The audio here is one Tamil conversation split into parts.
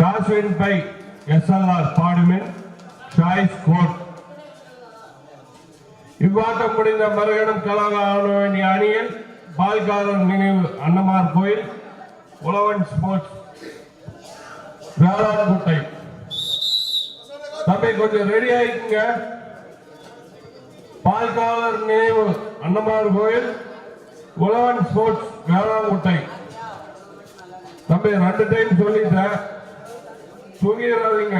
டாஸ் வின் பை எஸ்எல்ஆர் பாடுமின் சாய்ஸ் கோட் இவ்வாட்டம் முடிந்த மறுகணம் கலாகாணி அணியில் பால்காரர் நினைவு அன்னமார் கோயில் உழவன் ஸ்போர்ட்ஸ் வேளாண்குட்டை. தம்பி கொஞ்சம் ரெடி ஆயிக்குங்க. பால்காவலர் நினைவு அன்னமார் கோயில் உழவன் ஸ்போர்ட்ஸ் வேளாங்குட்டை. தம்பி ரெண்டு டைம் சொல்லிட்டேன். தூங்கிடாதீங்க.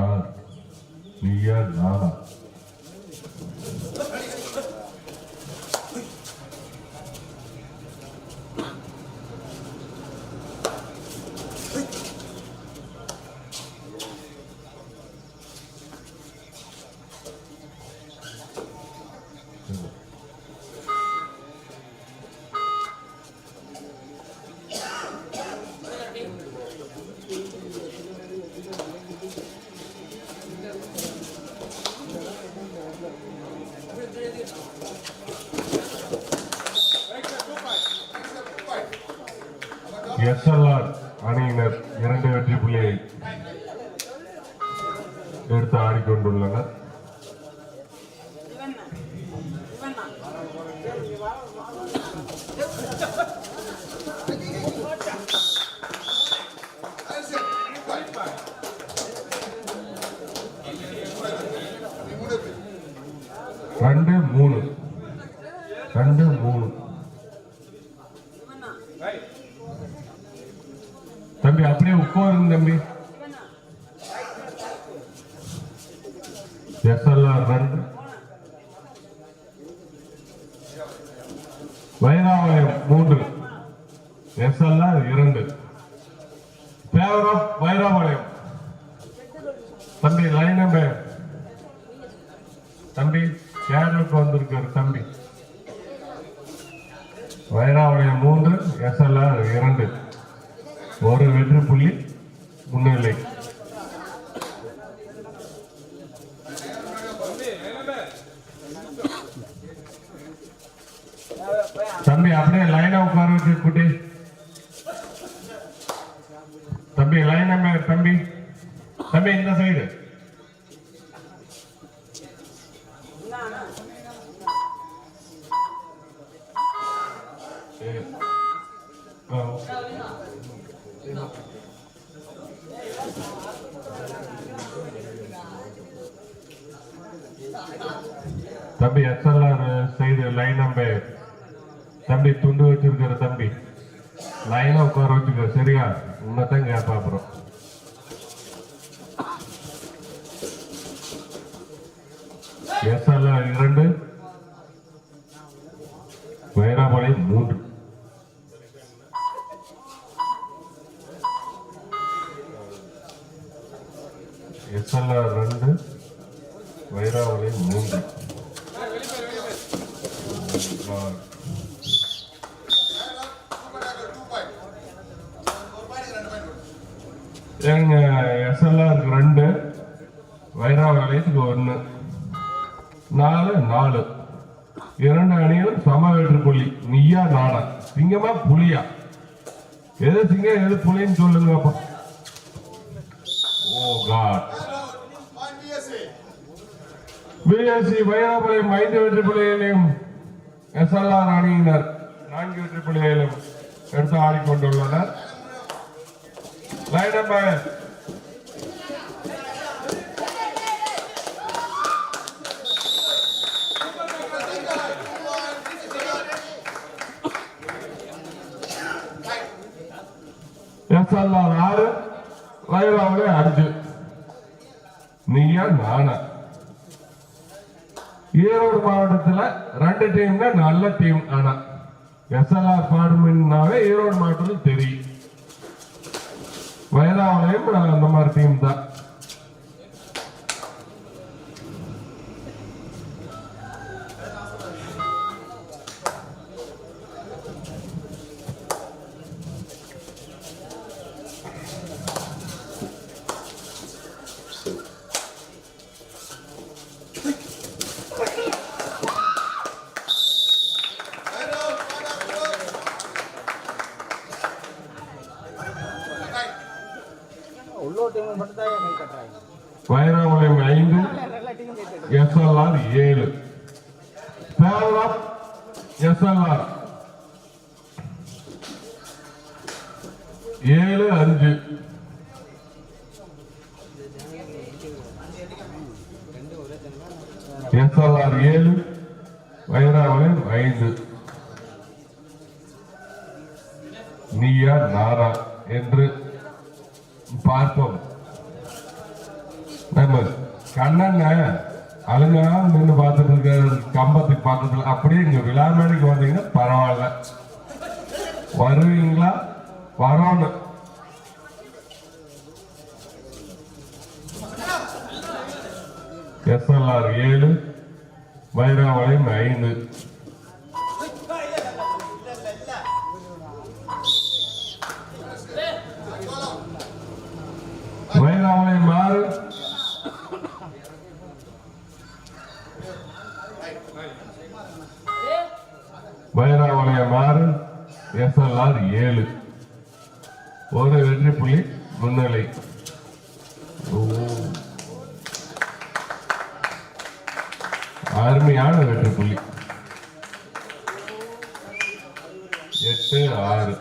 யார் நீயா நானா எஸ்எல்ஆர் அணியினர் இரண்டு வெற்றி புள்ளியை எடுத்து ஆடிக்கொண்டுள்ளனர் ரெண்டு மூணு ரெண்டு மூணு தம்பி அப்படியே உட்காருங்க தம்பி எஸ்எல்ஆர் ரெண்டு வைராவயம் மூன்று. எஸ்எல்ஆர் இரண்டு பேவர் ஆஃப் வைராவயம் தம்பி லைன் நம்பர் தம்பி கேரளுக்கு வந்திருக்காரு தம்பி வைராவயம் மூன்று எஸ்எல்ஆர் இரண்டு ஒரு வெற்றி புள்ளி முன்னிலை தம்பி அப்படியே லைனா உட்கார வச்சு குட்டி தம்பி லைன் தம்பி தம்பி இந்த சைடு சரி. ஆ, ஓகே. தம்பி எஸ்எல்ஆர் சைடு லைன் நம்ப தம்பி துண்டு வச்சிருக்கிற தம்பி. லைனா உட்கார வச்சுக்க சரியா? உன்னதான் கேட்பா அப்புறம் எஸ்எல்ஆர் இரண்டு வைராமலை மூன்று எஸ்எல்ஆர் ரெண்டு வைராவளி மூன்று God. எங்க எஸ்எல்ஆருக்கு ரெண்டு வைராவலயத்துக்கு ஒன்று நாலு நாலு. இரண்டு அணியும் சம வெற்றி நீயா நாடா. சிங்கமா புலியா? எது சிங்கம் எது புலின்னு சொல்லுங்க அப்பா. ஓ காட் பிஎஸ்சி வைராபுரம் ஐந்து வெற்றி புள்ளிகளையும் எஸ்எல்ஆர் அணியினர் நான்கு வெற்றி புள்ளிகளையும் எடுத்து ஆடிக்கொண்டுள்ளனர். லைன் நம்பர் எஸ்எல்ஆர் ஆறு வைராவிலே அஞ்சு. நீயா நானா? ஈரோடு மாவட்டத்தில் ரெண்டு டீம் தான் நல்ல டீம் ஆனா எஸ்எல்ஆர் பாடுமின்னாவே ஈரோடு மாவட்டத்தில் தெரியும். வைராவிலையும் அந்த மாதிரி டீம் தான். உள்ளூர் ஐந்து எஸ்எல்ஆர் ஏழு. பேரல் எஸ்எல்ஆர் அழுங்கா நின்று பார்த்துட்டு இருக்க கம்பத்துக்கு பக்கத்துல அப்படியே இங்க விழாமேடைக்கு வந்தீங்கன்னா பரவாயில்ல. வருவீங்களா? வரணும் எஸ்எல்ஆர் ஏழு. வைராவளையம் ஐந்து. வைராவளையம் ஆறு ஆறு எஸ்எல்ஆர் ஏழு. ஒரு வெற்றி புள்ளி முன்னிலை அருமையான வெற்றி புள்ளி எட்டு ஆறு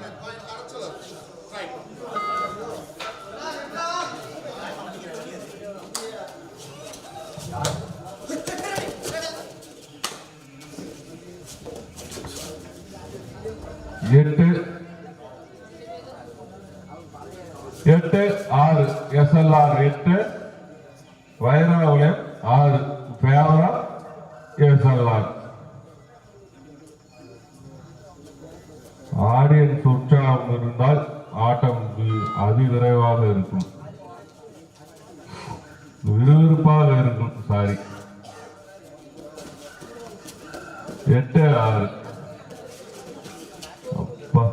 எட்டு எட்டு ஆறு எஸ்எல்ஆர் எட்டு வைராவலியம் ஆறு பேரா எஸ்எல்ஆர் ஆடியன்ஸ் உற்சாகம் இருந்தால் ஆட்டம் அதிவிரைவாக இருக்கும். விறுவிறுப்பாக இருக்கும் சாரி எட்டு ஆறு அப்பா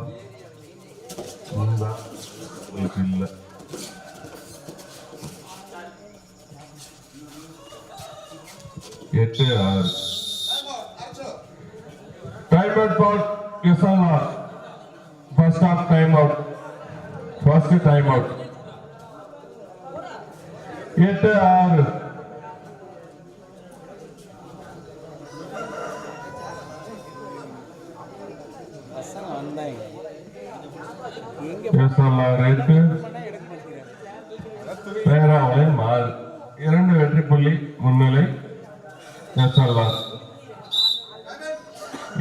இந்தா, உங்களுக்கு இல்ல எட்டு ஆறு time out for SLR first half time out first time out எட்டு ஆறு பசங்க வந்தாங்க எங்க எஸ்எல்ஆர் எட்டு பண்ணா எடுக்க மாட்டேங்கிறாங்க பேராவளையம் ஆறு இரண்டு வெற்றி முன்னிலை எஸ்எல்ஆர்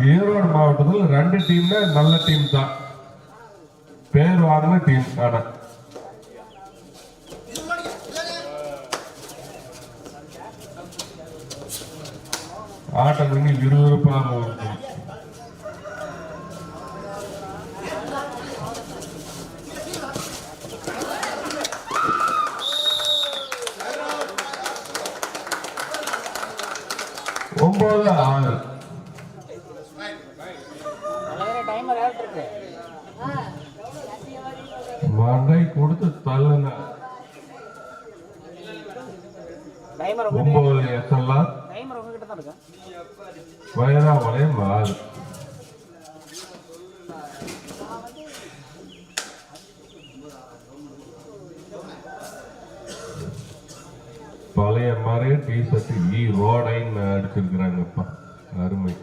ஈரோடு மாவட்டத்தில் ரெண்டு டீம்ல நல்ல டீம் தான். பேர் வாங்கின டீம் ஆனா. ஆட்டம் இனி விறுவிறுப்பாக இருக்கும் ஒன்பது ஆறு மண்டை கொடுத்து தள்ளுங்க. ஒன்பது எஸ்எல்ஆர் வைராமலை மாறு. தான் இருக்கா ஈ அருமை.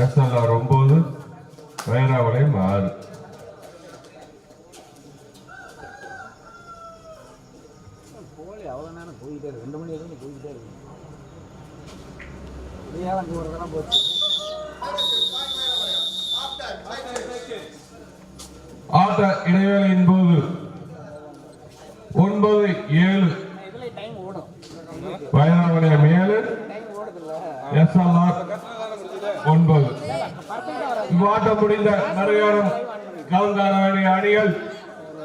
எஸ்எல்ஆர் ஒன்பது வைராவளையம் ஆறு போய்கிட்டே இருக்கு. ரெண்டு மணி வரைக்கும் போய்கிட்டே இருக்கு. அப்படியே அங்கே ஒரு போகிறதெல்லாம் போச்சு? ஆட்ட இடைவேளையின் போது ஒன்பது ஏழு. இதுல மேலு எஸ் எல் ஆர் ஒன்பது. பர்ஃபெக்டாக இவ்வாட்டம் முடிந்த நடுகாரம் கலந்தாட அணிகள்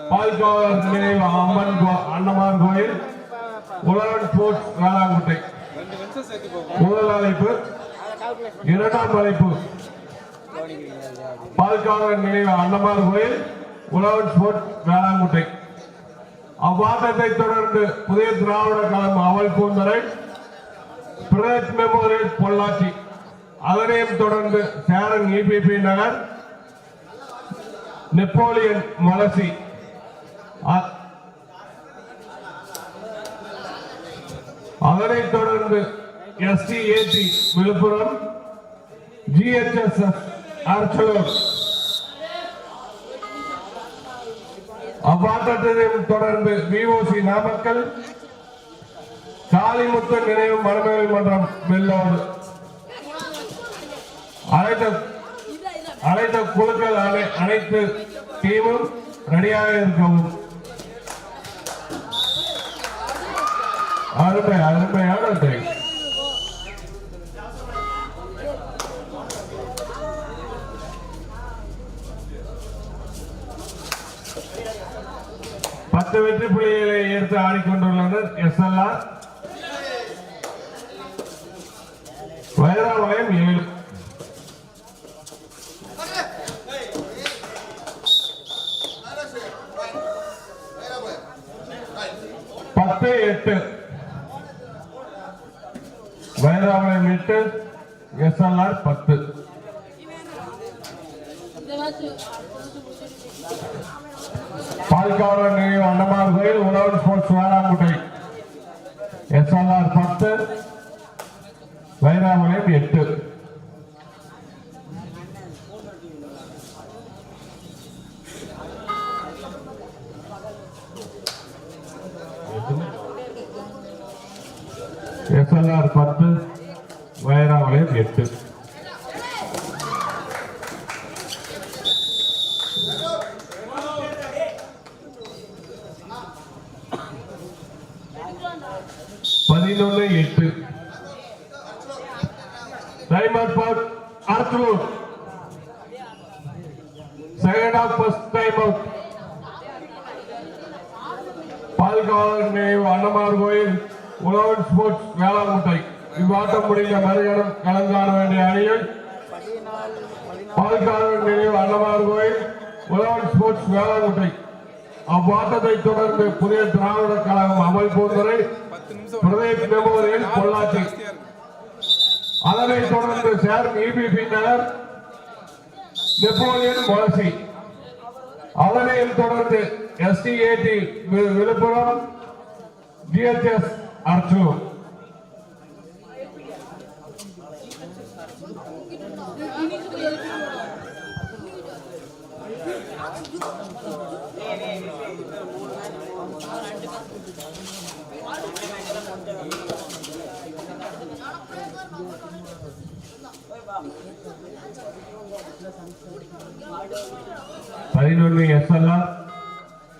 பால்காவலர் நினைவு அம்மன் கோ- அன்னமான் கோயில். உலகன் போர்ட் வேளாங்குட்டை முதல் அழைப்பு இரண்டாம் அழைப்பு. பால்காவலர் நினைவு அன்னமான் கோயில் உழவன் போர்ட் வேளாங்குட்டை அவ்வாட்டத்தை தொடர்ந்து புதிய திராவிட கழகம் அவல் பூந்தரை பிரதேஷ் மெமோரியல் பொள்ளாச்சி. அதனையும் தொடர்ந்து சேரன் இபிபி நகர் நெப்போலியன் மலசி. அதனைத் தொடர்ந்து எஸ்டிஏடி விழுப்புரம் ஜிஹெச்எஸ்எஸ் அர்ச்சலூர் அவ்வாட்டத்தையும் தொடர்ந்து விஓசி நாமக்கல் காளிமுத்து நினைவு மனமேல் மன்றம் வெள்ளோடு. அனைத்து அனைத்து குழுக்கள் அனை- அனைத்து டீமும் ரெடியாக இருக்கவும். அருமை அருமையான டைம் பத்து வெற்றி புள்ளிகளை எடுத்து ஆடிக்கொண்டுள்ளனர் எஸ் எல் ஆர். வைராவளையம் ஏழு. பத்து எட்டு. வைராவளையம் மீட்டு எஸ்எல்ஆர் பத்து. பால்காவலர் நினைவு அண்ணமார் கோயில் உழவன் ஸ்போர்ட்ஸ் வேளாங்குட்டை. எஸ்எல்ஆர் பத்து வைராமலையும் எட்டு. எஸ்எல்ஆர் பத்து வயராவளையம் எட்டு. பதினொன்று எட்டு. Timer out for Arthalur second half first time out. பால்காவலர் நினைவு அன்னமார் கோயில். உழவன் ஸ்போர்ட்ஸ் வேளாங்குட்டை. இவ்வாட்டம் முடிந்த மறுகணம் காண வேண்டிய அணிகள் பதினாலு பதினாலு நினைவு அன்னமார் கோயில் உழவன் ஸ்போர்ட்ஸ் வேளாங்குட்டை. அவ்வாட்டத்தை தொடர்ந்து புதிய திராவிட கழகம் அமல் போன்றரை பிரதேஷ் மெமோரியல் பொள்ளாச்சி. அதனை தொடர்ந்து சேர் இபிபி நகர் நெப்போலியன் வளர்ச்சி அதனையும் தொடர்ந்து எஸ்டிஏடி விழுப்புரம் ஜிஎச்எஸ் அர்ச்சூர் பதினொன்று எஸ்எல்ஆர்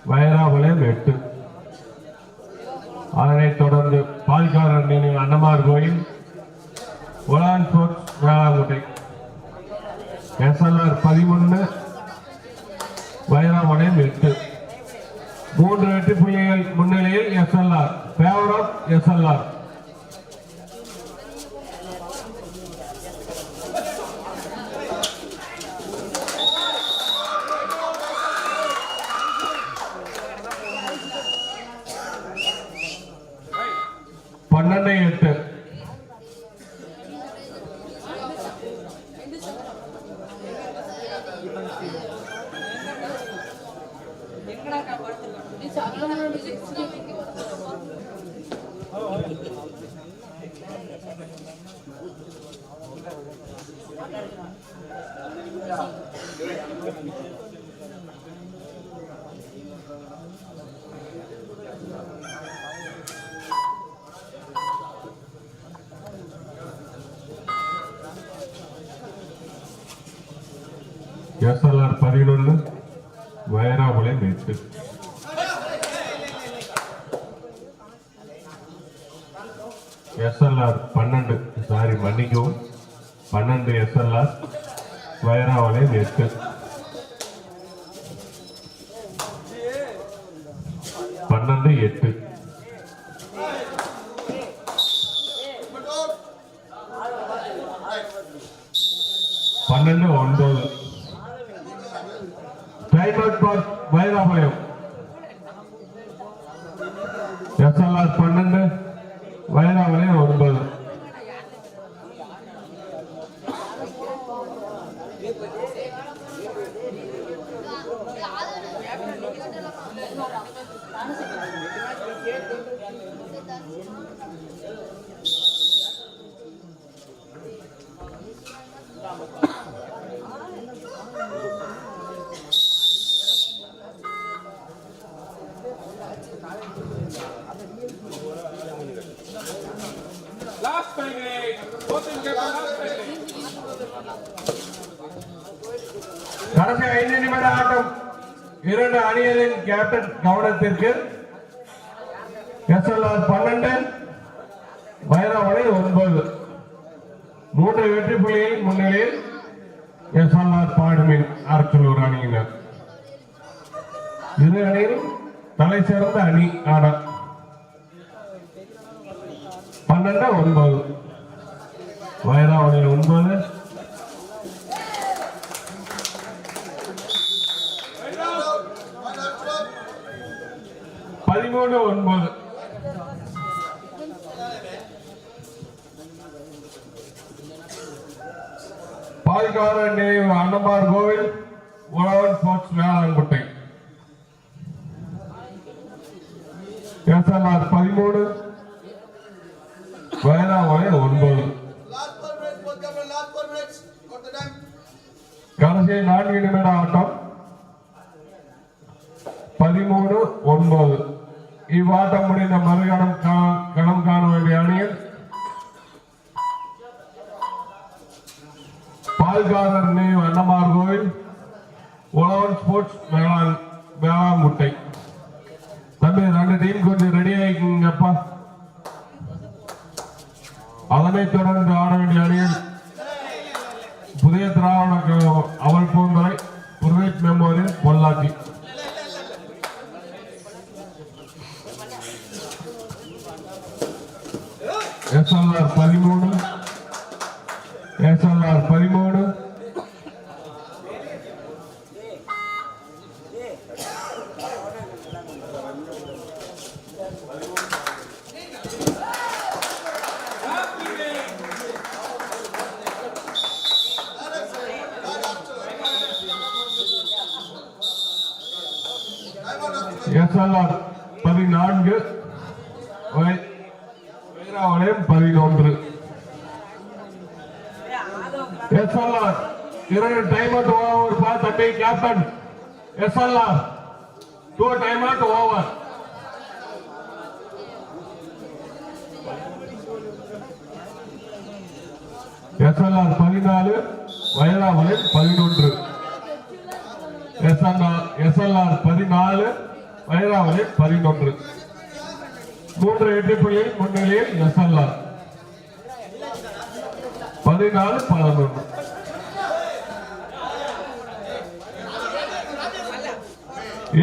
வைராவளையம் எட்டு அதனைத் தொடர்ந்து பால்காரர் நினைவு அன்னமார் கோயில் உலான் ஸ்போர்ட்ஸ் எஸ்எல்ஆர் பதினொன்று வைராபுலம் எட்டு எஸ்எல்ஆர் பன்னெண்டு சாரி மன்னிக்கவும். பன்னெண்டு எஸ்எல்ஆர் வைராவளையம் எட்டு பன்னெண்டு எட்டு பன்னெண்டு ஒன்பது time out for Vairapalayam SLR பன்னெண்டு வைராபாளையம் ஒன்பது Last minute. Voting paper last minute. கடைசி ஐந்து நிமிட ஆட்டம் இரண்டு அணிகளின் கேப்டன் கவனத்திற்கு எஸ்எல்ஆர் பன்னெண்டு வைராபாளையம் ஒன்பது. மூன்று வெற்றி புள்ளியில் முன்னிலையில் எஸ்எல்ஆர் பாடுமின் அரசலூர் அணியினர். இரு அணியிலும் தலை சிறந்த அணி ஆட பன்னெண்டு ஒன்பது. வைராபாளையம் ஒன்பது பதிமூணு ஒன்பது. பால்கார நினைவு அன்னமார் கோவில் உழவன் ஸ்போர்ட்ஸ் வேளாண்குட்டை எஸ்எல்ஆர் பதிமூணு வேளாண்மை ஒன்பது. கடைசி நான்கு நிமிட ஆட்டம் பதிமூணு ஒன்பது. இவ்வாட்டம் முடிந்த மறுகணம் கா- களம் காண வேண்டிய அணியில் பால்காரர் நினைவு அன்னமார் கோவில் உழவன் ஸ்போர்ட்ஸ் வேளாண் வேளாண்முட்டை தம்பி ரெண்டு டீம் கொஞ்சம் ரெடி ஆகிக்குங்கப்பா அதனைத் தொடர்ந்து ஆட வேண்டிய அணியில் புதிய திராவிட கழகம் அவல் பூந்துறை புர்வேட் மெமோரியல் பொள்ளாச்சி எஸ்எல்ஆர் பதிமூணு எஸ்எல்ஆர் பதிமூணு எஸ்எல்ஆர் பதினான்கு வை- வைராவளையம் பதினொன்று எஸ்எல்ஆர் இரண்டு டைம் அவுட் ஓவர் பா தம்பி captain SLR two time out over SLR பதினாலு வைராவளையம் பதினொன்று. எஸ்எல்ஆர் எஸ்எல்ஆர் பதினாலு வைராவளையம் பதினொன்று. மூன்று எட்டு புள்ளியில் முன்னிலையில் எஸ்எல்ஆர் பதினாலு பதினொன்று.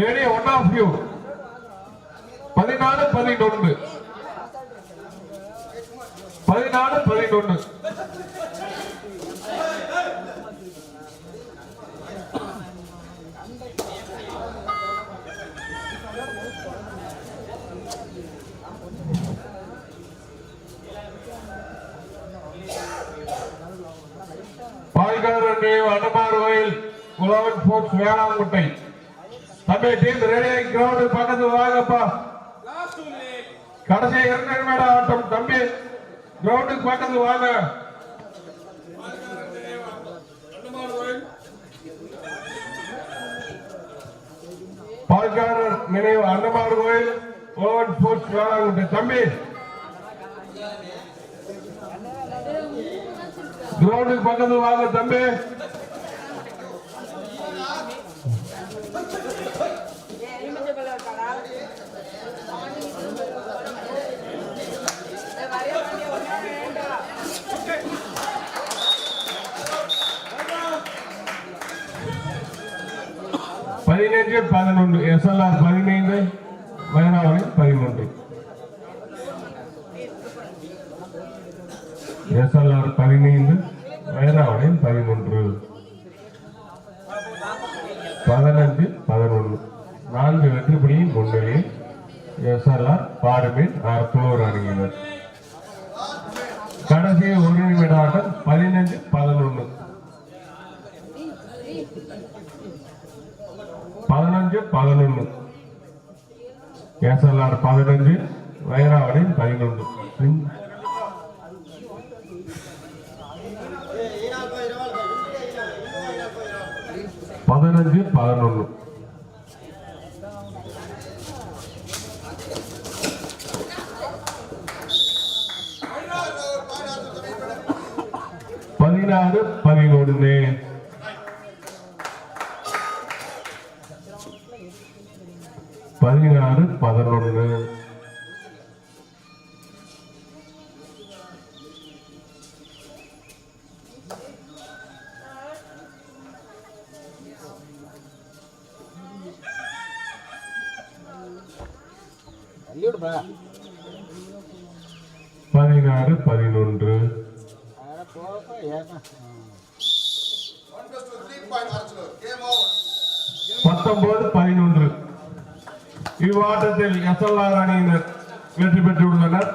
ஏழு ஒன் ஆஃப் யூ பதினாலு பதினொன்று. பதினாலு பதினொன்று. பாய்கார் நினைவு அனுமார் கோயில் உழவன் போர்ட் வேளாங்குட்டை. தம்பி டீம் ரெடி கிரவுண்டு பக்கத்து வாங்கப்பா. கடைசி இரண்டு நிமிட ஆட்டம். தம்பி கிரவுண்டுக்கு பக்கத்து வாங்க. பால்காரர் நினைவு அன்னமாடு கோயில் ஓவன் ஸ்போர்ட்ஸ் வேளாங்கண்ணி. தம்பி கிரவுண்டுக்கு பக்கத்து வாங்க தம்பி. பதினஞ்சு பதினொன்று எஸ்எல்ஆர் பதினைந்து வயனாவளி பதினொன்று எஸ்எல்ஆர் பதினைந்து வயனாவளி பதினொன்று பதினஞ்சு பதினொன்று நான்கு வெற்றி புள்ளியின் முன்னிலையில் எஸ்எல்ஆர் பாடுமேட் ஆர்த்தூர் அணியினர் கடைசி ஒரு நிமிட ஆட்டம் பதினஞ்சு பதினொன்று பதினஞ்சு பதினொன்று எஸ்எல்ஆர் பதினஞ்சு வைராவளி பதினொன்று. பதினஞ்சு பதினொன்று. பதினாறு பதினொன்று. பதினாறு பதினொன்று. பதினாறு பதினொன்று. அட போப்பா இவ்வாட்டத்தில் எஸ்எல்ஆர் அணியினர் வெற்றி பெற்றுள்ளனர்